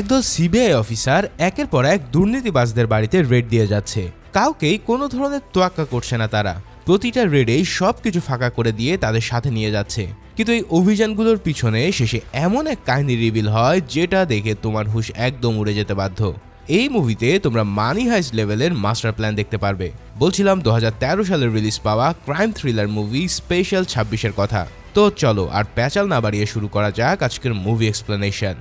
একদল CBI officer একের পর এক দুর্নীতিবাজদের বাড়িতে রেড দিয়ে যাচ্ছে। কাউকেই কোনো ধরনের তোয়াক্কা করছে না তারা। প্রতিটা রেডেই সব কিছু ফাঁকা করে দিয়ে তাদের সাথে নিয়ে যাচ্ছে। কিন্তু এই অভিযানগুলোর পিছনে শেষে এমন এক কাহিনী রিভিল হয়, যেটা দেখে তোমার হুশ একদম উড়ে যেতে বাধ্য। এই মুভিতে তোমরা মানি হাইস্ট লেভেলের মাস্টার প্ল্যান দেখতে পারবে। বলছিলাম দু হাজার তেরো সালে রিলিজ পাওয়া ক্রাইম থ্রিলার মুভি স্পেশাল ছাব্বিশের কথা। তো চলো আর প্যাচাল না বাড়িয়ে শুরু করা যাক আজকের মুভি এক্সপ্লেনেশন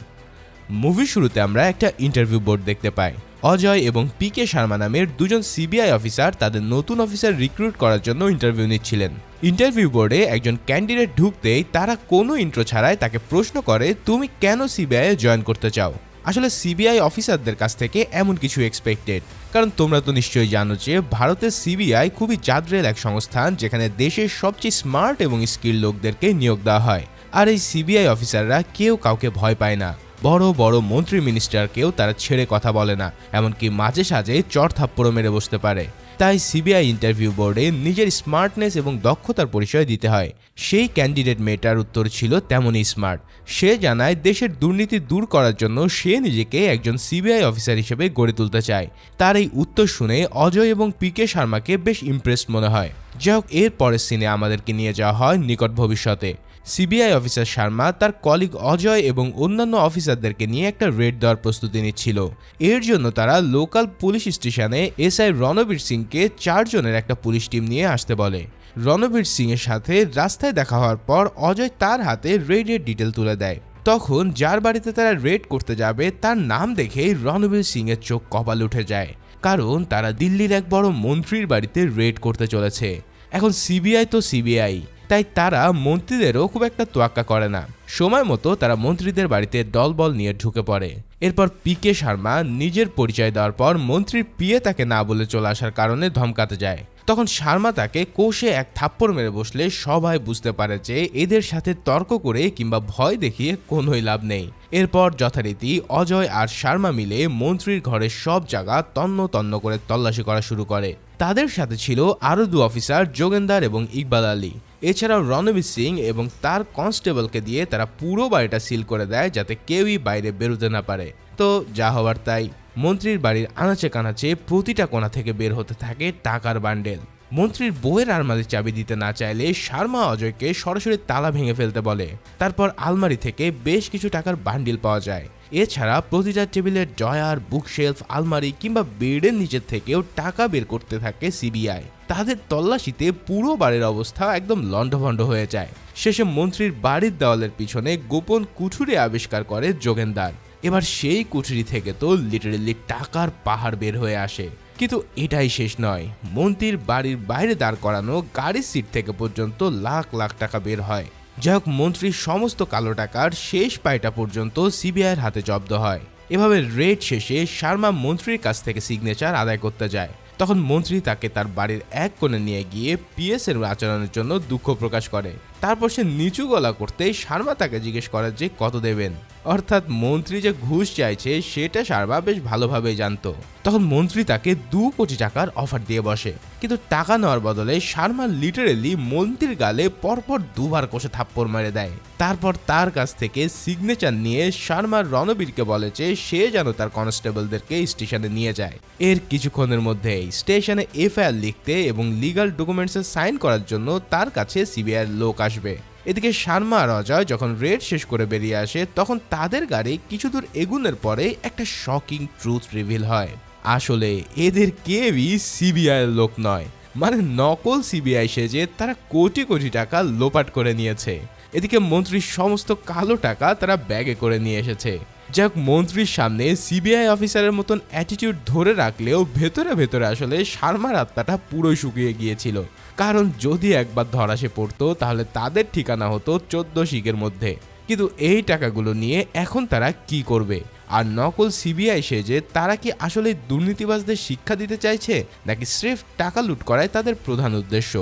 মুভির শুরুতে আমরা একটা ইন্টারভিউ বোর্ড দেখতে পাই। অজয় এবং পি কে শর্মা নামের দুজন সিবিআই অফিসার তাদের নতুন অফিসার রিক্রুট করার জন্য ইন্টারভিউ নিচ্ছিলেন। ইন্টারভিউ বোর্ডে একজন ক্যান্ডিডেট ঢুকতেই তারা কোনো ইন্ট্রো ছাড়াই তাকে প্রশ্ন করে, তুমি কেন সিবিআই জয়েন করতে চাও? আসলে সিবিআই অফিসারদের কাছ থেকে এমন কিছু এক্সপেক্টেড কারণ তোমরা তো নিশ্চয়ই জানো যে ভারতের সিবিআই খুবই জাদ্রেল এক সংস্থান যেখানে দেশের সবচেয়ে স্মার্ট এবং স্কিল লোকদেরকে নিয়োগ দেওয়া হয়। আর এই সিবিআই অফিসাররা কেউ কাউকে ভয় পায় না। বড় বড় মন্ত্রী মিনিস্টারকেও তারা ছেড়ে কথা বলে না, এমনকি মাঝে সাঝে চর থাপ্পড়ও মেরে বসতে পারে। তাই সিবিআই ইন্টারভিউ বোর্ডে নিজের স্মার্টনেস এবং দক্ষতার পরিচয় দিতে হয়। সেই ক্যান্ডিডেট মেয়েটার উত্তর ছিল তেমনই স্মার্ট সে জানায় দেশের দুর্নীতি দূর করার জন্য সে নিজেকে একজন সিবিআই অফিসার হিসেবে গড়ে তুলতে চায়। তার এই উত্তর শুনে অজয় এবং পি কে শর্মাকে বেশ ইমপ্রেসড মনে হয়। যাই হোক এর পরের সিনে আমাদেরকে নিয়ে যাওয়া হয় নিকট ভবিষ্যতে। সিবিআই অফিসার শর্মা, তার কলিগ অজয় এবং অন্যান্য অফিসারদেরকে নিয়ে একটা রেড দেওয়ার প্রস্তুতি নিচ্ছিল। এর জন্য তারা লোকাল পুলিশ স্টেশনে এসআই রণবীর সিংকে চারজনের একটা পুলিশ টিম নিয়ে আসতে বলে। রণবীর সিং এর সাথে রাস্তায় দেখা হওয়ার পর অজয় তার হাতে রেডের ডিটেল তুলে দেয়। তখন যার বাড়িতে তারা রেড করতে যাবে, তার নাম দেখেই রণবীর সিং এর চোখ কপাল উঠে যায়। কারণ তারা দিল্লির এক বড় মন্ত্রীর বাড়িতে রেড করতে চলেছে। এখন সিবিআই তো সিবিআই। তাই তারা মন্ত্রীদেরও খুব একটা তোয়াক্কা করে না। সময় মতো তারা মন্ত্রীদের বাড়িতে দলবল নিয়ে ঢুকে পড়ে। এরপর পি কে শর্মা নিজের পরিচয় দেওয়ার পর মন্ত্রীর পিয়ে তাকে না বলে চলে আসার কারণে ধমকাতে যায়। তখন শর্মা তাকে কোষে এক থাপ্পড় মেরে বসলে সবাই বুঝতে পারে যে এদের সাথে তর্ক করে কিংবা ভয় দেখিয়ে কোনোই লাভ নেই। এরপর যথারীতি অজয় আর শর্মা মিলে মন্ত্রীর ঘরের সব জায়গা তন্ন তন্ন করে তল্লাশি করা শুরু করে। তাদের সাথে ছিল আরও দু অফিসার যোগেন্দার এবং ইকবাল আলী। এছাড়াও রণবীর সিং এবং তার কনস্টেবলকে দিয়ে তারা পুরো বাড়িটা সিল করে দেয় যাতে কেউই বাইরে বেরোতে না পারে। তো যা হওয়ার তাই। মন্ত্রীর বাড়ির আনাচে কানাচে প্রতিটা কোণা থেকে বের হতে থাকে টাকার বান্ডেল। মন্ত্রীর বইয়ের আলমারির চাবি দিতে না চাইলে শর্মা অজয়কে সরাসরি তালা ভেঙে ফেলতে বলে। তারপর আলমারি থেকে বেশ কিছু টাকার বান্ডিল পাওয়া যায়। এছাড়া প্রতিটা টেবিলের ডয়ার বুকশেলফ, আলমারি কিংবা বেডের নিচের থেকেও টাকা বের করতে থাকে সিবিআই। তাদের তল্লাশিতে পুরো বাড়ির অবস্থা একদম লণ্ডভণ্ড হয়ে যায়। শেষে মন্ত্রীর বাড়ির দেওয়ালের পিছনে গোপন কুঠুরি আবিষ্কার করে যোগেন্দার। এবার সেই কুঠুরি থেকে তো লিটারেলি টাকার পাহাড় বের হয়ে আসে। কিন্তু এটাই শেষ নয়। মন্ত্রীর বাড়ির বাইরে দাঁড় করানো গাড়ির সিট থেকে পর্যন্ত লাখ লাখ টাকা বের হয়। যাই হোক, মন্ত্রীর সমস্ত কালো টাকার শেষ পায়টা পর্যন্ত সিবিআইয়ের হাতে জব্দ হয়। এভাবে রেড শেষে শর্মা মন্ত্রীর কাছ থেকে সিগনেচার আদায় করতে যায়। তখন মন্ত্রী তাকে তার বাড়ির এক কোণে নিয়ে গিয়ে পিএস এর আচরণের জন্য দুঃখ প্রকাশ করে। তারপর সে নিচু গলা করতে শর্মা তাকে জিজ্ঞেস করে যে, কত দেবেন? অর্থাৎ মন্ত্রী যে ঘুষ চাইছে, সেটা সারবা বেশ ভালোভাবেই জানতো। তখন মন্ত্রী তাকে দু কোটি টাকার অফার দিয়ে বসে। কিন্তু টাকা নেওয়ার বদলে শর্মা লিটারেলি মন্ত্রীর গালে পরপর দুবার কষে থাপ্পড় মেরে দেয়। তারপর তার কাছ থেকে সিগনেচার নিয়ে শর্মা রণবীরকে বলে যে, সে যেন তার কনস্টেবলদেরকে স্টেশনে নিয়ে যায়। এর কিছুক্ষণের মধ্যেই স্টেশনে এফআইআর লিখতে এবং লিগাল ডকুমেন্টসে সাইন করার জন্য তার কাছে সিবিআইয়ের লোক আসবে। এদিকে শার্মা আর যখন রেড শেষ করে বেরিয়ে আসে, তখন তাদের গাড়ি কিছু দূর এগুনের পরে একটা শকিং ট্রুথ রিভিল হয়। আসলে এদের কেউই সিবিআই লোক নয় মানে নকল সিবিআই সেজে তারা কোটি কোটি টাকা লোপাট করে নিয়েছে। এদিকে মন্ত্রীর সমস্ত কালো টাকা তারা ব্যাগে করে নিয়ে এসেছে। যাক, মন্ত্রীর সামনে সিবিআই অফিসারের মতন অ্যাটিটিউড ধরে রাখলেও ভেতরে ভেতরে আসলে শার্মার আত্মাটা পুরোই শুকিয়ে গিয়েছিল। কারণ যদি একবার ধরাসে পড়তো, তাহলে তাদের ঠিকানা হতো চোদ্দ শিখের মধ্যে। কিন্তু এই টাকাগুলো নিয়ে এখন তারা কি করবে? আর নকল সিবিআই সেজে তারা কি আসলে দুর্নীতিবাজদের শিক্ষা দিতে চাইছে, নাকি স্রেফ টাকা লুট করাই তাদের প্রধান উদ্দেশ্য?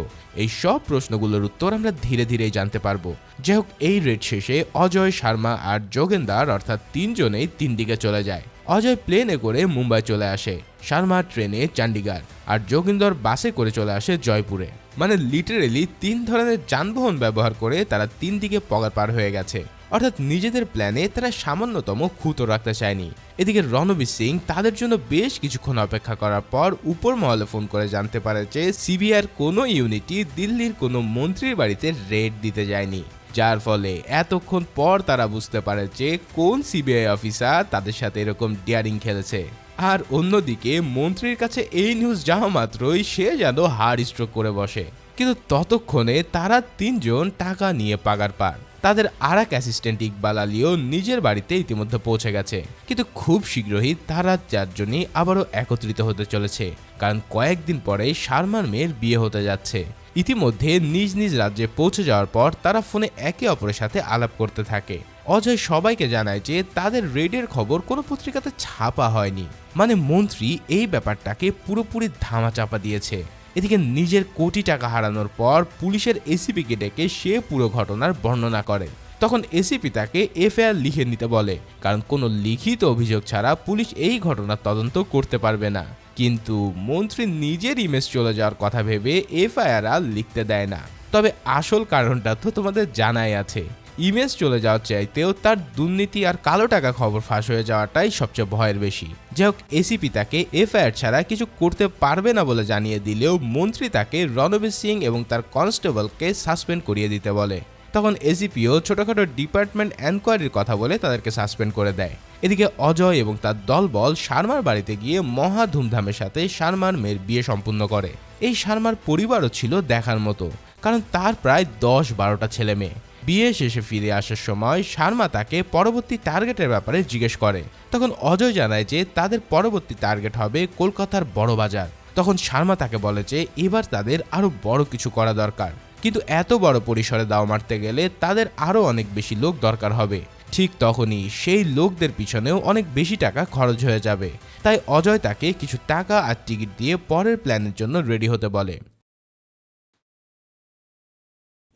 এই সব প্রশ্নগুলোর উত্তর আমরা ধীরে ধীরে জানতে পারব। যাই হোক, এই রেড শেষে অজয় শর্মা আর যোগেন্দার, অর্থাৎ তিনজনেই তিন দিকে চলে যায়। অজয় প্লেনে করে মুম্বাই চলে আসে, শর্মা ট্রেনে চণ্ডীগড়, আর যোগিন্দর বাসে করে চলে আসে জয়পুরে। মানে লিটারেলি তিন ধরনের যানবাহন ব্যবহার করে তারা তিন দিকে পগার পার হয়ে গেছে। অর্থাৎ নিজেদের প্ল্যানে তারা সামান্যতম খুঁতো রাখতে চায়নি। এদিকে রণবীর সিং তাদের জন্য বেশ কিছুক্ষণ অপেক্ষা করার পর উপর মহলে ফোন করে জানতে পারে যে সিবিআইয়ের কোনো ইউনিটি দিল্লির কোনো মন্ত্রীর বাড়িতে রেড দিতে যায়নি। যার ফলে এতক্ষণ পর তারা বুঝতে পারে যে কোন সিবিআই অফিসার তাদের সাথে এরকম ডিয়ারিং খেলেছে। আর অন্যদিকে মন্ত্রীর কাছে এই নিউজ যাওয়া মাত্রই সে যেন হার্ড স্ট্রোক করে বসে। কিন্তু ততক্ষণে তারা তিনজন টাকা নিয়ে পাগার পার। তাদের আর এক অ্যাসিস্ট্যান্ট ইকবাল আলীও নিজের বাড়িতে ইতিমধ্যে পৌঁছে গেছে। কিন্তু খুব শীঘ্রই তারা চারজনই আবারও একত্রিত হতে চলেছে, কারণ কয়েকদিন পরে শারমার মেয়ের বিয়ে হতে যাচ্ছে। ইতিমধ্যে নিজ নিজ রাজ্যে পৌঁছে যাওয়ার পর তারা ফোনে একে অপরের সাথে আলাপ করতে থাকে। অজয় সবাইকে জানায় যে তাদের রেডের খবর কোনো পত্রিকাতে ছাপা হয়নি। মানে মন্ত্রী এই ব্যাপারটাকে পুরোপুরি ধামাচাপা দিয়েছে। এদিকে নিজের কোটি টাকা হারানোর পর পুলিশের এসিপিকে ডেকে সে পুরো ঘটনার বর্ণনা করে। তখন এসিপি তাকে এফআইআর লিখে নিতে বলে, কারণ কোনো লিখিত অভিযোগ ছাড়া পুলিশ এই ঘটনার তদন্ত করতে পারবে না। কিন্তু মন্ত্রী নিজের ইমেজ চলে যাওয়ার কথা ভেবে এফআইআর আর লিখতে দেয় না। তবে আসল কারণটা তো তোমাদের জানাই আছে। ইমেজ চলে যাওয়ার চাইতেও তার দুর্নীতি আর কালো টাকা খবর ফাঁস হয়ে যাওয়াটাই সবচেয়ে ভয়ের বেশি। যাই হোক এসিপি তাকে এফআইআর ছাড়া কিছু করতে পারবে না বলে জানিয়ে দিলেও মন্ত্রী তাকে রণবীর সিং এবং তার কনস্টেবলকে সাসপেন্ড করিয়ে দিতে বলে। তখন এসিপিও ছোটখাটো ডিপার্টমেন্ট এনকোয়ারির কথা বলে তাদেরকে সাসপেন্ড করে দেয়। এদিকে অজয় এবং তার দলবল শার্মার বাড়িতে গিয়ে মহা ধুমধামের সাথে শার্মার মেয়ের বিয়ে সম্পূর্ণ করে। এই শার্মার পরিবারও ছিল দেখার মতো, কারণ তার প্রায় দশ বারোটা ছেলে মেয়ে। বিয়ে শেষে ফিরে আসার সময় শার্মা তাকে পরবর্তী টার্গেটের ব্যাপারে জিজ্ঞেস করে। তখন অজয় জানায় যে তাদের পরবর্তী টার্গেট হবে কলকাতার বড় বাজার। তখন শার্মা তাকে বলে যে এবার তাদের আরও বড় কিছু করা দরকার। কিন্তু এত বড় পরিসরে দাও মারতে গেলে তাদের আরও অনেক বেশি লোক দরকার হবে। ঠিক তখনই সেই লোকদের পিছনেও অনেক বেশি টাকা খরচ হয়ে যাবে। তাই অজয় তাকে কিছু টাকা আর টিকিট দিয়ে পরের প্ল্যানের জন্য রেডি হতে বলে।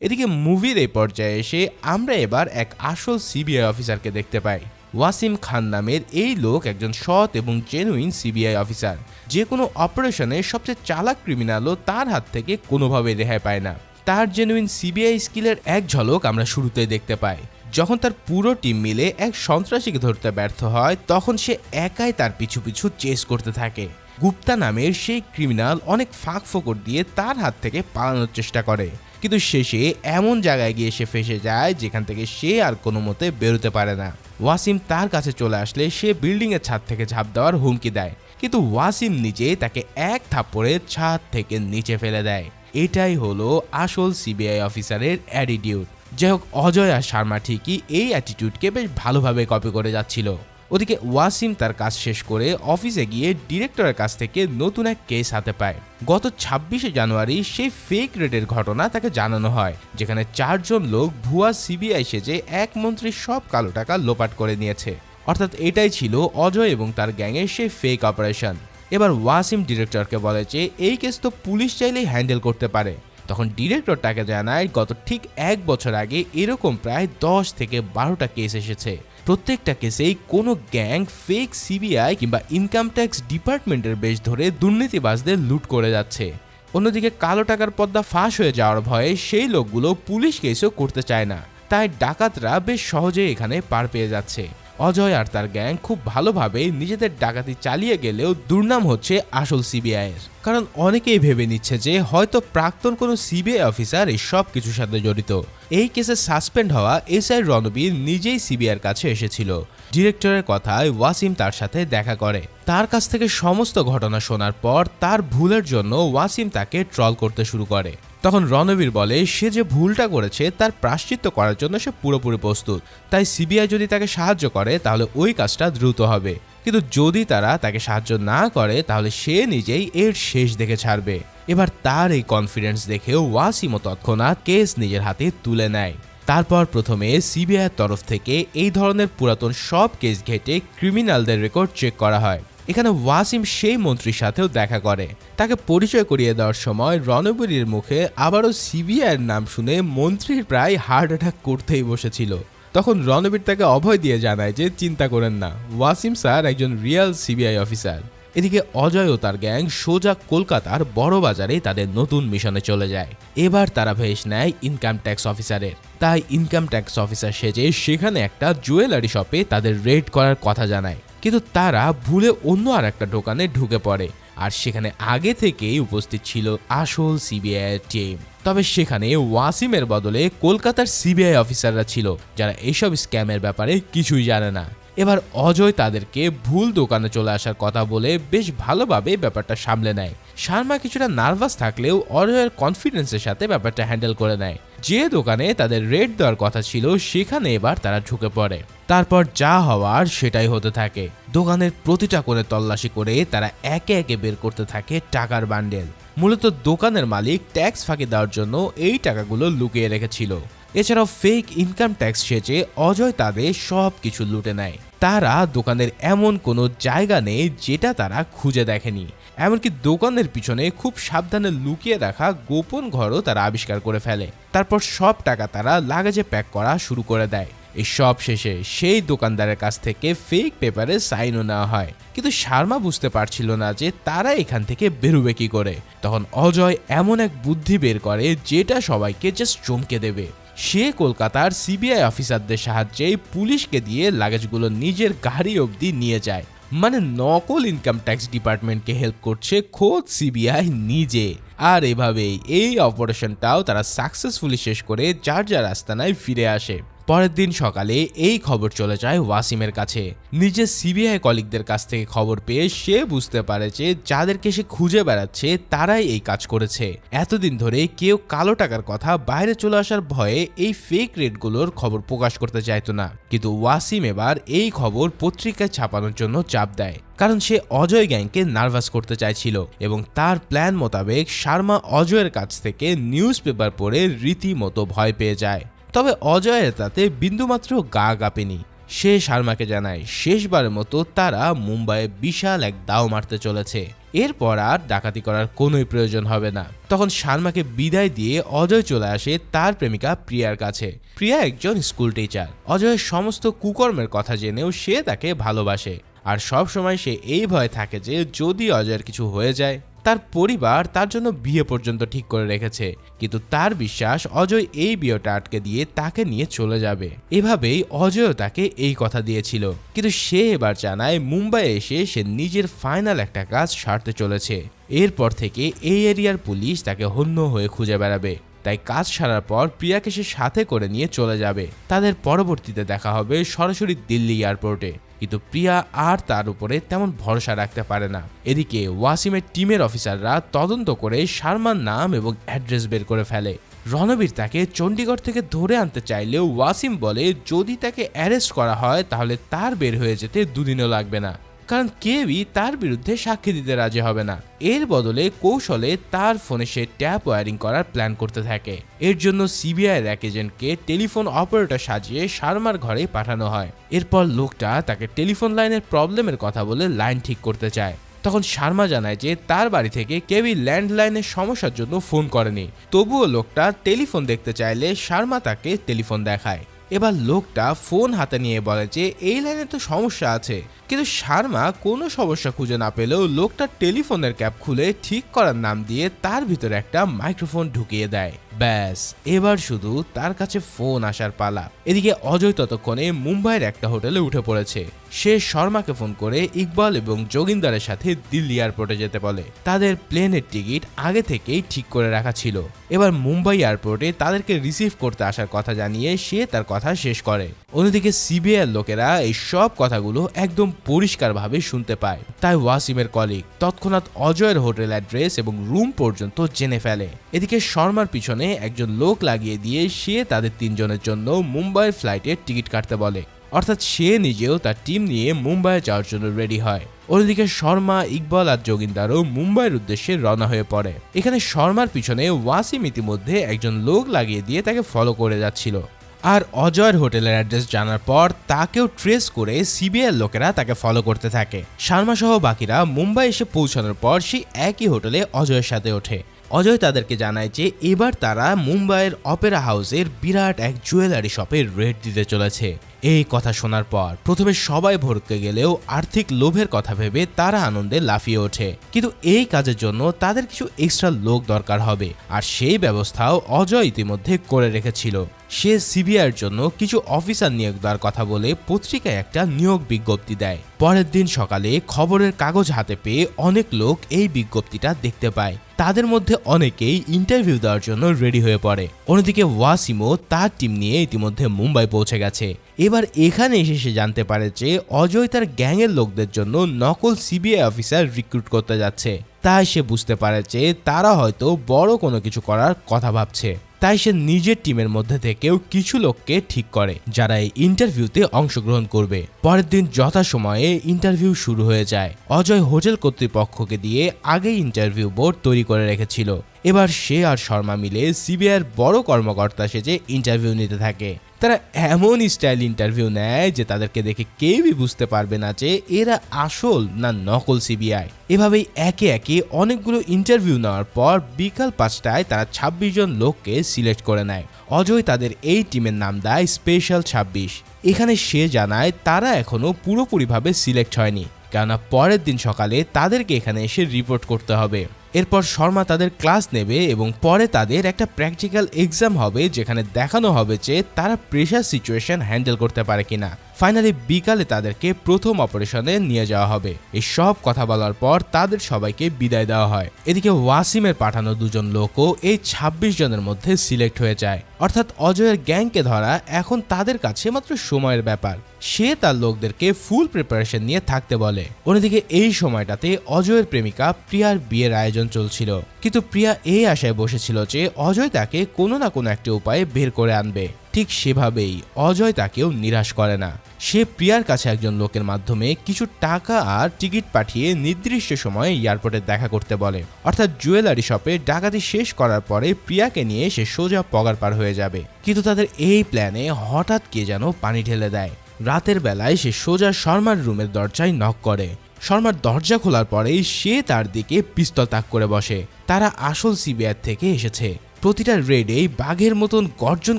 এদিকে মুভির এই পর্যায়ে এসে আমরা এবার এক আসল সিবিআই অফিসারকে দেখতে পাই। ওয়াসিম খান নামের এই লোক একজন সৎ এবং জেনুইন সিবিআই অফিসার। যে কোনো অপারেশনে সবচেয়ে চালাক ক্রিমিনালও তার হাত থেকে কোনোভাবে রেহাই পায় না। তার জেনুইন সিবিআই স্কিলের এক ঝলক আমরা শুরুতে দেখতে পাই। যখন তার পুরো টিম মিলে এক সন্ত্রাসীকে ধরতে ব্যর্থ হয়, তখন সে একাই তার পিছু পিছু চেস করতে থাকে। গুপ্তা নামের সেই ক্রিমিনাল অনেক ফাঁক ফোকর দিয়ে তার হাত থেকে পালানোর চেষ্টা করে। কিন্তু শেষে এমন জায়গায় গিয়ে সে ফেসে যায় যেখান থেকে সে আর কোনো মতে বেরোতে পারে না। ওয়াসিম তার কাছে চলে আসলে সে বিল্ডিংয়ের ছাদ থেকে ঝাঁপ দেওয়ার হুমকি দেয়। কিন্তু ওয়াসিম নিজে তাকে এক থাপ্পড়ে ছাদ থেকে নিচে ফেলে দেয়। এটাই হলো আসল সিবিআই অফিসারের অ্যাটিটিউড যাই হোক, অজয় আর শর্মা ঠিকই এই অ্যাটিটিউডকে বেশ ভালোভাবে কপি করে যাচ্ছিল। ওদিকে ওয়াসিম তার কাজ শেষ করে অফিসে গিয়ে ডিরেক্টরের কাছ থেকে নতুন এক কেস হাতে পায়। গত ছাব্বিশে জানুয়ারি সেই ফেক রেডের ঘটনা তাকে জানানো হয়, যেখানে চারজন লোক ভুয়া সিবিআই সেজে এক মন্ত্রীর সব কালো টাকা লোপাট করে নিয়েছে। অর্থাৎ এটাই ছিল অজয় এবং তার গ্যাংয়ের সেই ফেক অপারেশন এবার ওয়াসিম ডিরেক্টরকে বলে যে, এই কেস তো পুলিশ চাইলেই হ্যান্ডেল করতে পারে। তখন ডিরেক্টর তাকে জানায়, গত ঠিক এক বছর আগে এরকম প্রায় দশ থেকে বারোটা কেস এসেছে। প্রত্যেকটা কেসেই কোনো গ্যাং ফেক সিবিআই কিংবা ইনকাম ট্যাক্স ডিপার্টমেন্টের বেশ ধরে দুর্নীতিবাজদের লুট করে যাচ্ছে। অন্যদিকে কালো টাকার পদ্মা ফাঁস হয়ে যাওয়ার ভয়ে সেই লোকগুলো পুলিশ কেসও করতে চায় না। তাই ডাকাতরা বেশ সহজেই এখানে পার পেয়ে যাচ্ছে। অজয় আর তার গ্যাং খুব ভালোভাবে নিজেদের ডাকাতি চালিয়ে গেলেও দুর্নাম হচ্ছে আসল সিবিআই এর কারণ অনেকেই ভেবে নিচ্ছে যে হয়তো প্রাক্তন কোনো সিবিআই অফিসার এই সব কিছুর সাথে জড়িত। এই কেসে সাসপেন্ড হওয়া এসআই রণবীর নিজেই সিবিআইয়ের কাছে এসেছিল। ডিরেক্টরের কথায় ওয়াসিম তার সাথে দেখা করে। তার কাছ থেকে সমস্ত ঘটনা শোনার পর তার ভুলের জন্য ওয়াসিম তাকে ট্রল করতে শুরু করে। তখন রণবীর বলে, সে যে ভুলটা করেছে, তার প্রাশ্চিত্য করার জন্য সে পুরোপুরি প্রস্তুত। তাই সিবিআই যদি তাকে সাহায্য করে, তাহলে ওই কাজটা দ্রুত হবে। কিন্তু যদি তারা তাকে সাহায্য না করে, তাহলে সে নিজেই এর শেষ দেখে ছাড়বে। এবার তার এই কনফিডেন্স দেখেও ওয়াসিমও তৎক্ষণাৎ কেস নিজের হাতে তুলে নেয়। তারপর প্রথমে সিবিআইয়ের তরফ থেকে এই ধরনের পুরাতন সব কেস ঘেটে ক্রিমিনালদের রেকর্ড চেক করা হয়। এখানে ওয়াসিম সেই মন্ত্রীর সাথেও দেখা করে। তাকে পরিচয় করিয়ে দেওয়ার সময় রণবীরের মুখে আবারও সিবিআইয়ের নাম শুনে মন্ত্রীর প্রায় হার্ট অ্যাটাক করতেই বসেছিল। তখন রণবীর তাকে অভয় দিয়ে জানায় যে চিন্তা করেন না, ওয়াসিম স্যার একজন রিয়েল সিবিআই অফিসার। এদিকে অজয় ও তার গ্যাং সোজা কলকাতার বড় বাজারে তাদের নতুন মিশনে চলে যায়। এবার তারা ভেস নেয় ইনকাম ট্যাক্স অফিসারের। তাই ইনকাম ট্যাক্স অফিসার সেজে সেখানে একটা জুয়েলারি শপে তাদের রেড করার কথা জানায়। কিন্তু তারা ভুলে অন্য আর একটা দোকানে ঢুকে পড়ে, আর সেখানে আগে থেকেই উপস্থিত ছিল আসল সিবিআই টিম। তবে সেখানে ওয়াসিমের বদলে কলকাতার সিবিআই অফিসাররা ছিল, যারা এইসব স্ক্যামের ব্যাপারে কিছুই জানে না। এবার অজয় তাদেরকে ভুল দোকানে চলে আসার কথা বলে বেশ ভালোভাবে ব্যাপারটা সামলে নেয়। শর্মা কিছুটা নার্ভাস থাকলেও অজয়ের কনফিডেন্সের সাথে ব্যাপারটা হ্যান্ডেল করে নেয়। যে দোকানে তাদের রেট দেওয়ার কথা ছিল, সেখানে এবার তারা ঢুকে পড়ে। তারপর যা হওয়ার সেটাই হতে থাকে। দোকানের প্রতিটা কোণে তল্লাশি করে তারা একে একে বের করতে থাকে টাকার বান্ডেল। মূলত দোকানের মালিক ট্যাক্স ফাঁকি দেওয়ার জন্য এই টাকাগুলো লুকিয়ে রেখেছিল। এছাড়াও ফেক ইনকাম ট্যাক্স সেচে অজয় তাদের সব কিছু লুটে নেয়। তারা দোকানের এমন কোনো জায়গা নেই যেটা তারা খুঁজে দেখেনি। এমনকি দোকানের পিছনে খুব সাবধানে লুকিয়ে রাখা গোপন ঘরও তারা আবিষ্কার করে ফেলে। তারপর সব টাকা তারা লাগেজে প্যাক করা শুরু করে দেয়। এই সব শেষে সেই দোকানদারের কাছ থেকে ফেক পেপারে সাইনও নেওয়া হয়। কিন্তু শার্মা বুঝতে পারছিল না যে তারা এখান থেকে বেরোবে কি করে। তখন অজয় এমন এক বুদ্ধি বের করে যেটা সবাইকে জাস্ট চমকে দেবে। সে কলকাতার সিবিআই অফিসারদের সাহায্যে পুলিশকে দিয়ে লাগেজগুলো নিজের গাড়ি অবধি নিয়ে যায়। মানে নকল ইনকাম ট্যাক্স ডিপার্টমেন্টকে হেল্প করছে খোদ সিবিআই নিজে। আর এভাবেই এই অপারেশনটাও তারা সাকসেসফুলি শেষ করে যার যার আস্তানায় ফিরে আসে। পরের দিন সকালে এই খবর চলে যায় ওয়াসিমের কাছে। নিজের সিবিআই কলিগদের কাছ থেকে খবর পেয়ে সে বুঝতে পারে যে যাদেরকে সে খুঁজে বেড়াচ্ছে, তারাই এই কাজ করেছে। এতদিন ধরে কেউ কালো টাকার কথা বাইরে চলে আসার ভয়ে এই ফেক রেটগুলোর খবর প্রকাশ করতে চাইতো না। কিন্তু ওয়াসিম এবার এই খবর পত্রিকায় ছাপানোর জন্য চাপ দেয়। কারণ সে অজয় গ্যাংকে নার্ভাস করতে চাইছিল এবং তার প্ল্যান মোতাবেক শর্মা অজয়ের কাছ থেকে নিউজ পেপার পড়ে রীতিমতো ভয় পেয়ে যায়। তবে অজয়ের তাতে বিন্দুমাত্র গা কাঁপেনি সে শর্মাকে জানায়, শেষবারের মতো তারা মুম্বাইয়ে বিশাল এক দাও মারতে চলেছে। এরপর আর ডাকাতি করার কোনোই প্রয়োজন হবে না। তখন শর্মাকে বিদায় দিয়ে অজয় চলে আসে তার প্রেমিকা প্রিয়ার কাছে। প্রিয়া একজন স্কুল টিচার। অজয়ের সমস্ত কুকর্মের কথা জেনেও সে তাকে ভালোবাসে। আর সব সময় সে এই ভয় থাকে যে যদি অজয়ের কিছু হয়ে যায় তার পরিবার তার জন্য বিয়ে পর্যন্ত ঠিক করে রেখেছে, কিন্তু তার বিশ্বাস অজয় এই বিয়েটা আটকে দিয়ে তাকে নিয়ে চলে যাবে। এভাবেই অজয়ও তাকে এই কথা দিয়েছিল, কিন্তু সে এবার জানায় মুম্বাই এসে সে নিজের ফাইনাল একটা কাজ সারতে চলেছে। এরপর থেকে এই এরিয়ার পুলিশ তাকে হন্য হয়ে খুঁজে বেড়াবে। তাই কাজ সারার পর প্রিয়াকে সে সাথে করে নিয়ে চলে যাবে। তাদের পরবর্তীতে দেখা হবে সরাসরি দিল্লি এয়ারপোর্টে। কিন্তু প্রিয়া আর তার উপরে তেমন ভরসা রাখতে পারে না। এদিকে ওয়াসিমের টিমের অফিসাররা তদন্ত করে শারমার নাম এবং অ্যাড্রেস বের করে ফেলে। রণবীর তাকে চণ্ডীগড় থেকে ধরে আনতে চাইলেও ওয়াসিম বলে, যদি তাকে অ্যারেস্ট করা হয়, তাহলে তার বের হয়ে যেতে দুদিনও লাগবে না। কারণ কেউই তার বিরুদ্ধে সাক্ষী দিতে রাজি হবে না। এর বদলে কৌশলে তার ফোনে সে ট্যাপ ওয়ারিং করার প্ল্যান করতে থাকে। এর জন্য সিবিআই এক এজেন্টকে টেলিফোন অপারেটর সাজিয়ে শার্মার ঘরে পাঠানো হয়। এরপর লোকটা তাকে টেলিফোন লাইনের প্রবলেমের কথা বলে লাইন ঠিক করতে চায়। তখন শার্মা জানায় যে তার বাড়ি থেকে কেউই ল্যান্ডলাইনের সমস্যার জন্য ফোন করেনি। তবুও লোকটা টেলিফোন দেখতে চাইলে শার্মা তাকে টেলিফোন দেখায়। এবার লোকটা ফোন হাতে নিয়ে বলে যে, এই লাইনে তো সমস্যা আছে। কিন্তু শার্মা কোনো সমস্যা খুঁজে না পেলেও লোকটা টেলিফোনের ক্যাপ খুলে ঠিক করার নাম দিয়ে তার ভিতরে একটা মাইক্রোফোন ঢুকিয়ে দেয়। ব্যাস, এবার শুধু তার কাছে ফোন আসার পালা। এদিকে অজয় ততক্ষণে মুম্বাইয়ের একটা হোটেলে উঠে পড়েছে। সে শর্মাকে ফোন করে ইকবাল এবং যোগিন্দারের সাথে দিল্লি এয়ারপোর্টে যেতে বলে। তাদের প্লেনের টিকিট আগে থেকেই ঠিক করে রাখা ছিল। এবার মুম্বাই এয়ারপোর্টে তাদেরকে রিসিভ করতে আসার কথা জানিয়ে সে তার কথা শেষ করে। অন্যদিকে সিবিআই লোকেরা এই সব কথাগুলো একদম পরিষ্কারভাবে শুনতে পায়। তাই ওয়াসিমের কলিগ তৎক্ষণাৎ অজয়ের হোটেল অ্যাড্রেস এবং রুম পর্যন্ত জেনে ফেলে। এদিকে শর্মার পিছনে একজন লোক লাগিয়ে দিয়ে সে তাদের তিনজনের জন্য মুম্বাইয়ের ফ্লাইটের টিকিট কাটতে বলে। অর্থাৎ সে নিজেও তার টিম নিয়ে মুম্বাইয়ে যাওয়ার জন্য রেডি হয়। অন্যদিকে শর্মা, ইকবাল আর যোগিন্দারও মুম্বাইয়ের উদ্দেশ্যে রওনা হয়ে পড়ে। এখানে শর্মার পিছনে ওয়াসিম ইতিমধ্যে একজন লোক লাগিয়ে দিয়ে তাকে ফলো করে যাচ্ছিল। আর অজয়ের হোটেলের অ্যাড্রেস জানার পর তাকেও ট্রেস করে সিবিআই লোকেরা তাকে ফলো করতে থাকে। শর্মা সহ বাকিরা মুম্বাই এসে পৌঁছানোর পর সেই একই হোটেলে অজয়ের সাথে ওঠে। অজয় তাদেরকে জানায় যে এবার তারা মুম্বাইয়ের অপেরা হাউসের বিরাট এক জুয়েলারি শপে রেড দিতে চলেছে। এই কথা শোনার পর, প্রথমে সবাই ভরকে গেলেও আর্থিক লোভের কথা ভেবে তারা আনন্দে লাফিয়ে ওঠে। কিন্তু এই কাজের জন্য তাদের কিছু এক্সট্রা লোক দরকার হবে। আর সেই ব্যবস্থাও অজয় ইতিমধ্যে করে রেখেছিল। সে সিবিআইয়ের জন্য কিছু অফিসার নিয়োগ দেওয়ার কথা বলে পত্রিকায় একটা নিয়োগ বিজ্ঞপ্তি দেয়। পরের দিন সকালে খবরের কাগজ হাতে পেয়ে অনেক লোক এই বিজ্ঞপ্তিটা দেখতে পায়। তাদের মধ্যে অনেকেই ইন্টারভিউ দেওয়ার জন্য রেডি হয়ে পড়ে। অন্যদিকে ওয়াসিমও তার টিম নিয়ে ইতিমধ্যে মুম্বাই পৌঁছে গেছে। এবার এখানে এসে সে জানতে পারে যে অজয় তার গ্যাংয়ের লোকদের জন্য নকল সিবিআই অফিসার রিক্রুট করতে যাচ্ছে। তাই সে বুঝতে পারে যে তারা হয়তো বড় কোনো কিছু করার কথা ভাবছে। তাই সে নিজের টিমের মধ্যে থেকেও কিছু লোককে ঠিক করে, যারা এই ইন্টারভিউতে অংশগ্রহণ করবে। পরের দিন যথাসময়ে ইন্টারভিউ শুরু হয়ে যায়। অজয় হোটেল কর্তৃপক্ষকে দিয়ে আগে ইন্টারভিউ বোর্ড তৈরি করে রেখেছিল। এবার সে আর শর্মা মিলে সিবিআইয়ের বড় কর্মকর্তা সেজে ইন্টারভিউ নিতে থাকে। তারা এমন স্টাইল ইন্টারভিউ নেয় যে তাদেরকে দেখে কেউই বুঝতে পারবে না যে এরা আসল না নকল সিবিআই। এভাবেই একে একে অনেকগুলো ইন্টারভিউ নেওয়ার পর বিকাল পাঁচটায় তারা ছাব্বিশ জন লোককে সিলেক্ট করে নেয়। অজয় তাদের এই টিমের নাম দেয় স্পেশাল ছাব্বিশ। এখানে সে জানায় তারা এখনও পুরোপুরিভাবে সিলেক্ট হয়নি। কেননা পরের দিন সকালে তাদেরকে এখানে এসে রিপোর্ট করতে হবে। এরপর শর্মা তাদের ক্লাস নেবে এবং পরে তাদের একটা প্র্যাকটিক্যাল এক্সাম হবে যেখানে দেখানো হবে যে তারা প্রেশার সিচুয়েশন হ্যান্ডেল করতে পারে কিনা। ফাইনালি বিকালে তাদেরকে প্রথম অপারেশনে নিয়ে যাওয়া হবে। এই সব কথা বলার পর তাদের সবাইকে বিদায় দেওয়া হয়। এদিকে ওয়াসিমের পাঠানো দুজন লোকও এই ২৬ জনের মধ্যে সিলেক্ট হয়ে যায়। অর্থাৎ অজয়ের গ্যাংকে ধরা এখন তাদের কাছে মাত্র সময়ের ব্যাপার। সে তার লোকদেরকে ফুল প্রিপারেশন নিয়ে থাকতে বলে। অন্যদিকে এই সময়টাতে অজয়ের প্রেমিকা প্রিয়ার বিয়ের আয়োজন চলছিল। কিন্তু প্রিয়া এই আশায় বসেছিল যে অজয় তাকে কোনো না কোনো একটি উপায়ে বের করে আনবে। ঠিক সেভাবেই অজয় তাকেও নিরাশ করে না। সে প্রিয়ার কাছে একজন লোকের মাধ্যমে কিছু টাকা আর টিকিট পাঠিয়ে নির্দিষ্ট সময়ে এয়ারপোর্টে দেখা করতে বলে। অর্থাৎ জুয়েলারি শপে ডাকাতি শেষ করার পরে প্রিয়াকে নিয়ে সে সোজা পগার পার হয়ে যাবে। কিন্তু তাদের এই প্ল্যানে হঠাৎ কে যেন পানি ঢেলে দেয়। রাতের বেলায় সে সোজা শর্মার রুমের দরজায় নক করে। শর্মার দরজা খোলার পরেই সে তার দিকে পিস্তল তাক করে বসে। তারা আসল সিবিআই থেকে এসেছে। প্রতিটা রেডেই বাঘের মতন গর্জন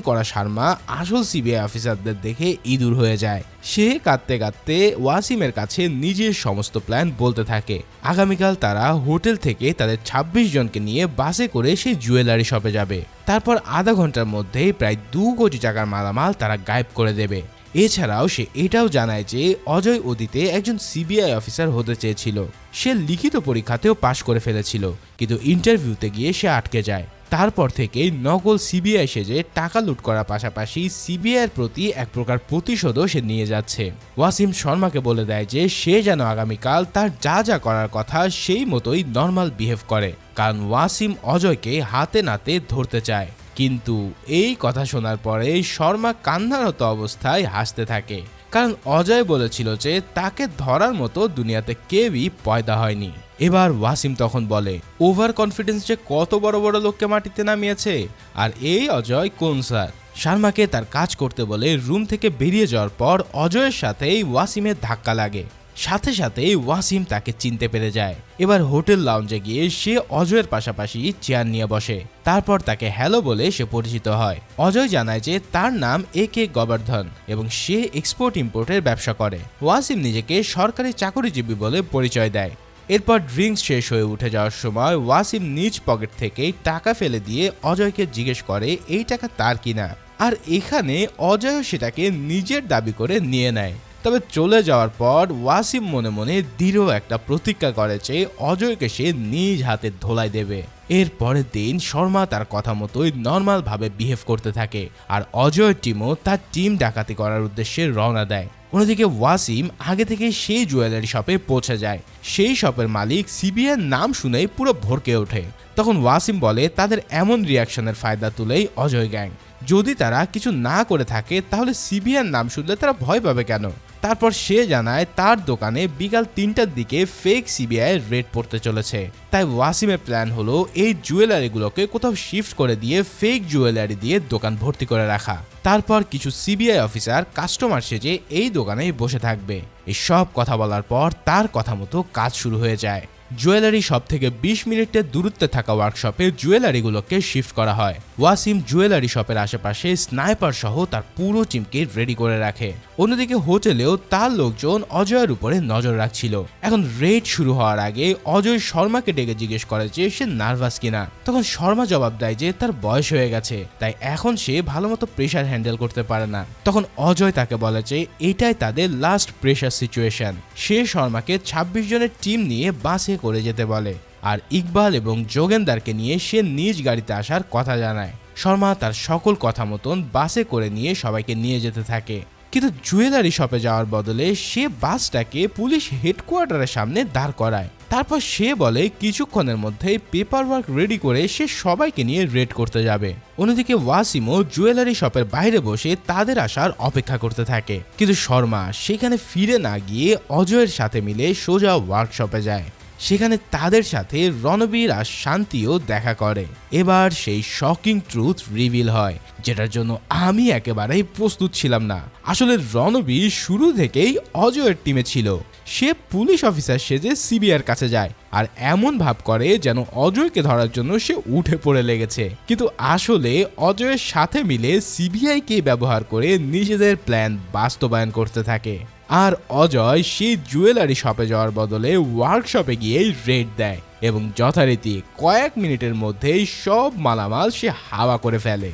করা শর্মা আসল সিবিআই অফিসারদের দেখে ইঁদুর হয়ে যায়। সে কাঁদতে কাঁদতে ওয়াসিমের কাছে নিজের সমস্ত প্ল্যান বলতে থাকে। আগামীকাল তারা হোটেল থেকে তাদের ২৬ জনকে নিয়ে বাসে করে সেই জুয়েলারি শপে যাবে। তারপর আধা ঘণ্টার মধ্যেই প্রায় দু কোটি টাকার মালামাল তারা গায়েব করে দেবে। এছাড়াও সে এটাও জানায় যে অজয় অতীতে একজন সিবিআই অফিসার হতে চেয়েছিল। সে লিখিত পরীক্ষাতেও পাশ করে ফেলেছিল, কিন্তু ইন্টারভিউতে গিয়ে সে আটকে যায়। তারপর থেকেই নকল সিবিআই সেজে টাকা লুট করার পাশাপাশি সিবিআইয়ের প্রতি এক প্রকার প্রতিশোধও সে নিয়ে যাচ্ছে। ওয়াসিম শর্মাকে বলে দেয় যে সে যেন আগামীকাল তার যা যা করার কথা সেই মতোই নর্মাল বিহেভ করে, কারণ ওয়াসিম অজয়কে হাতে নাতে ধরতে চায়। কিন্তু এই কথা শোনার পরে শর্মা কান্নারত অবস্থায় হাসতে থাকে। কারণ অজয় বলেছিল যে তাকে ধরার মতো দুনিয়াতে কেউই পয়দা হয়নি। এবার ওয়াসিম তখন বলে ওভার কনফিডেন্স যে কত বড় বড় লোককে মাটিতে নামিয়েছে? আর এই অজয় কোন স্যার? শর্মাকে তার কাজ করতে বলে রুম থেকে বেরিয়ে যাওয়ার পর অজয়ের সাথেই ওয়াসিমের ধাক্কা লাগে। সাথে সাথেই ওয়াসিম তাকে চিনতে পেরে যায়। এবার হোটেল লাউঞ্জে গিয়ে সে অজয়ের পাশাপাশি চেয়ার নিয়ে বসে। তারপর তাকে হ্যালো বলে সে পরিচিত হয়। অজয় জানায় যে তার নাম এ কে গবর্ধন এবং সে এক্সপোর্ট ইম্পোর্টের ব্যবসা করে। ওয়াসিম নিজেকে সরকারি চাকরিজীবী বলে পরিচয় দেয়। এরপর ড্রিঙ্কস শেষ হয়ে উঠে যাওয়ার সময় ওয়াসিম নিজ পকেট থেকে টাকা ফেলে দিয়ে অজয়কে জিজ্ঞেস করে, এই টাকা তার কিনা? আর এখানে অজয় সেটাকে নিজের দাবি করে নিয়ে নেয়। তবে চলে যাওয়ার পর ওয়াসিম মনে মনে দৃঢ় একটা প্রতিজ্ঞা করে যে অজয়কে সে নিজ হাতে ধোলাই দেবে। এর পরের দিন শর্মা তার কথা মতোই নর্মাল ভাবে বিহেভ করতে থাকে আর অজয়ের টিমও তার টিম ডাকাতি করার উদ্দেশ্যে রওনা দেয়। অন্যদিকে ওয়াসিম আগে থেকে সেই জুয়েলারি শপে পৌঁছে যায়। সেই শপের মালিক সিবিআর নাম শুনেই পুরো ভরকে ওঠে। তখন ওয়াসিম বলে, তাদের এমন রিয়াকশনের ফায়দা তুলেই অজয় গ্যাং যদি তারা কিছু না করে থাকে, তাহলে সিবিআর নাম শুনলে তারা ভয় পাবে কেন? তারপর সে জানায় তার দোকানে বিকাল তিনটার দিকে ফেক সিবিআই রেড পড়তে চলেছে। তাই ওয়াসিমের প্ল্যান হলো এই জুয়েলারিগুলোকে কোথাও শিফট করে দিয়ে ফেক জুয়েলারি দিয়ে দোকান ভর্তি করে রাখা। তারপর কিছু সিবিআই অফিসার কাস্টমার সেজে এই দোকানে বসে থাকবে। এই সব কথা বলার পর তার কথা মতো কাজ শুরু হয়ে যায়। জুয়েলারি শপ থেকে বিশ মিনিটের দূরত্বে থাকা ওয়ার্কশপে জুয়েলারিগুলোকে শিফট করা হয়। ওয়াসিম জুয়েলারি শপের আশেপাশে স্নাইপার সহ তার পুরো টিমকে রেডি করে রাখে। অন্যদিকে হোটেলেও তার লোকজন অজয়ের উপরে নজর রাখছিল। এখন রেড শুরু হওয়ার আগে অজয় শর্মাকে ডেকে জিজ্ঞেস করে যে সে নার্ভাস কিনা। তখন শর্মা জবাব দেয় যে তার বয়স হয়ে গেছে, তাই এখন সে ভালো মতো প্রেশার হ্যান্ডেল করতে পারে না। তখন অজয় তাকে বলে যে এটাই তাদের লাস্ট প্রেশার সিচুয়েশন সে শর্মাকে ২৬ জনের টিম নিয়ে বাসে করে যেতে বলে। আর ইকবাল এবং যোগেন্দারকে নিয়ে সে নিজ গাড়িতে আসার কথা জানায়। শর্মা তার সকল কথা মতন বাসে করে নিয়ে সবাইকে নিয়ে যেতে থাকে। কিন্তু জুয়েলারি শপে যাওয়ার বদলে সে বাসটাকে পুলিশ হেডকোয়ার্টারের সামনে দাঁড় করায়। তারপর সে বলে, কিছুক্ষণের মধ্যে পেপার ওয়ার্ক রেডি করে সে সবাইকে নিয়ে রেড করতে যাবে। অন্যদিকে ওয়াসিমও জুয়েলারি শপের বাইরে বসে তাদের আসার অপেক্ষা করতে থাকে। কিন্তু শর্মা সেখানে ফিরে না গিয়ে অজয়ের সাথে মিলে সোজা ওয়ার্কশপে যায়। সেখানে তাদের সাথে রণবীর আর শান্তিও দেখা করে। এবার সেই শকিং ট্রুথ রিভিল হয়, যেটার জন্য আমি একেবারেই প্রস্তুত ছিলাম না। আসলে রণবীর শুরু থেকেই অজয়ের টিমে ছিল। সে পুলিশ অফিসার সেজে সিবিআইয়ের কাছে যায় আর এমন ভাব করে যেন অজয়কে ধরার জন্য সে উঠে পড়ে লেগেছে। কিন্তু আসলে অজয়ের সাথে মিলে সিবিআইকে ব্যবহার করে নিজেদের প্ল্যান বাস্তবায়ন করতে থাকে। আর অজয় সেই জুয়েলারি শপে যাওয়ার বদলে ওয়ার্কশপে গিয়ে রেড দেয় এবং যথারীতি কয়েক মিনিটের মধ্যেই সব মালামাল সে হাওয়া করে ফেলে।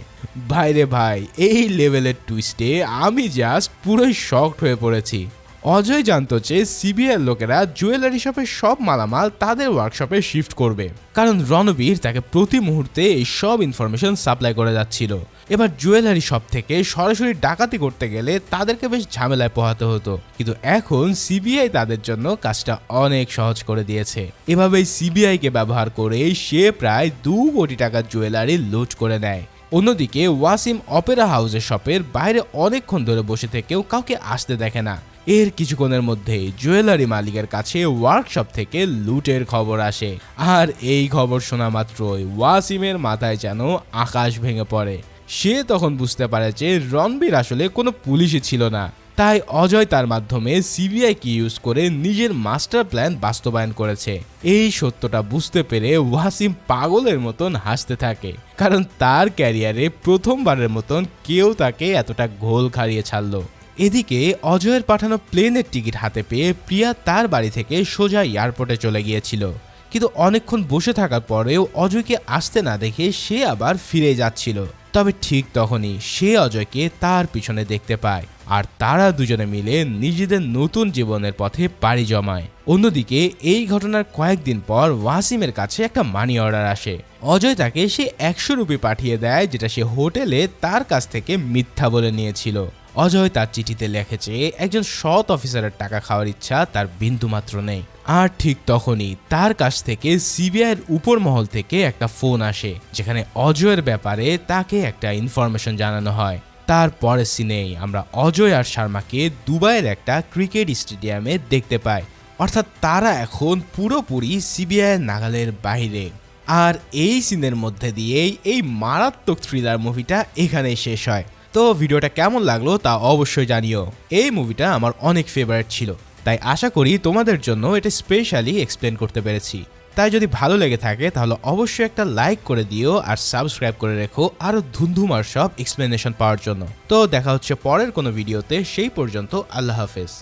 ভাইরে ভাই, এই লেভেলের টুইস্টে আমি জাস্ট পুরোই শক্ট হয়ে পড়েছি। অজয় জানতো যে সিবিআই লোকেরা জুয়েলারি শপের সব মালামাল তাদের ওয়ার্কশপে শিফট করবে। কারণ রণবীর তাকে প্রতি মুহূর্তে এই সব ইনফরমেশন সাপ্লাই করে যাচ্ছিল। এবার জুয়েলারি শপ থেকে সরাসরি ডাকাতি করতে গেলে তাদেরকে বেশ ঝামেলায় পোহাতে হতো। কিন্তু এখন সিবিআই তাদের জন্য কাজটা অনেক সহজ করে দিয়েছে। এভাবেই সিবিআইকে ব্যবহার করে সে প্রায় দু কোটি টাকার জুয়েলারি লুট করে নেয়। অন্যদিকে ওয়াসিম অপেরা হাউসের শপের বাইরে অনেকক্ষণ ধরে বসে থেকেও কাউকে আসতে দেখে না। এর কিছুক্ষণের মধ্যেই জুয়েলারি মালিকের কাছে ওয়ার্কশপ থেকে লুটের খবর আসে। আর এই খবর শোনা মাত্রই ওয়াসিমের মাথায় যেন আকাশ ভেঙে পড়ে। সে তখন বুঝতে পারে যে রণবীর আসলে কোনো পুলিশই ছিল না। তাই অজয় তার মাধ্যমে সিবিআইকে ইউজ করে নিজের মাস্টার প্ল্যান বাস্তবায়ন করেছে। এই সত্যটা বুঝতে পেরে ওয়াসিম পাগলের মতন হাসতে থাকে। কারণ তার ক্যারিয়ারে প্রথমবারের মতন কেউ তাকে এতটা ঘোল খাড়িয়ে ছাড়লো। এদিকে অজয়ের পাঠানো প্লেনের টিকিট হাতে পেয়ে প্রিয়া তার বাড়ি থেকে সোজা এয়ারপোর্টে চলে গিয়েছিল। কিন্তু অনেকক্ষণ বসে থাকার পরেও অজয়কে আসতে না দেখে সে আবার ফিরে যাচ্ছিল। তবে ঠিক তখনই সে অজয়কে তার পিছনে দেখতে পায় আর তারা দুজনে মিলে নিজেদের নতুন জীবনের পথে পাড়ি জমায়। অন্যদিকে এই ঘটনার কয়েকদিন পর ওয়াসিমের কাছে একটা মানি অর্ডার আসে। অজয় তাকে সে একশো রুপি পাঠিয়ে দেয়, যেটা সে হোটেলে তার কাছ থেকে মিথ্যা বলে নিয়েছিল। অজয় তার চিঠিতে লিখেছে একজন সৎ অফিসারের টাকা খাওয়ার ইচ্ছা তার বিন্দুমাত্র নেই। আর ঠিক তখনই তার কাছ থেকে সিবিআইয়ের উপর মহল থেকে একটা ফোন আসে, যেখানে অজয়ের ব্যাপারে তাকে একটা ইনফরমেশন জানানো হয়। তার পরের সিনেই আমরা অজয় আর শর্মাকে দুবাইয়ের একটা ক্রিকেট স্টেডিয়ামে দেখতে পাই। অর্থাৎ তারা এখন পুরোপুরি সিবিআইয়ের নাগালের বাইরে। আর এই সিনের মধ্যে দিয়েই এই মারাত্মক থ্রিলার মুভিটা এখানেই শেষ হয়। তো ভিডিওটা কেমন লাগল তা অবশ্যই জানিও। এই মুভিটা আমার অনেক ফেভারিট ছিল, তাই আশা করি তোমাদের জন্য এটা স্পেশালি এক্সপ্লেন করতে পেরেছি। তাই যদি ভালো লেগে থাকে তাহলে অবশ্যই একটা লাইক করে দিও আর সাবস্ক্রাইব করে রেখো আরও ধুমধুমার সব এক্সপ্লেনেশন পাওয়ার জন্য। তো দেখা হচ্ছে পরের কোনো ভিডিওতে সেই পর্যন্ত আল্লাহ হাফেজ।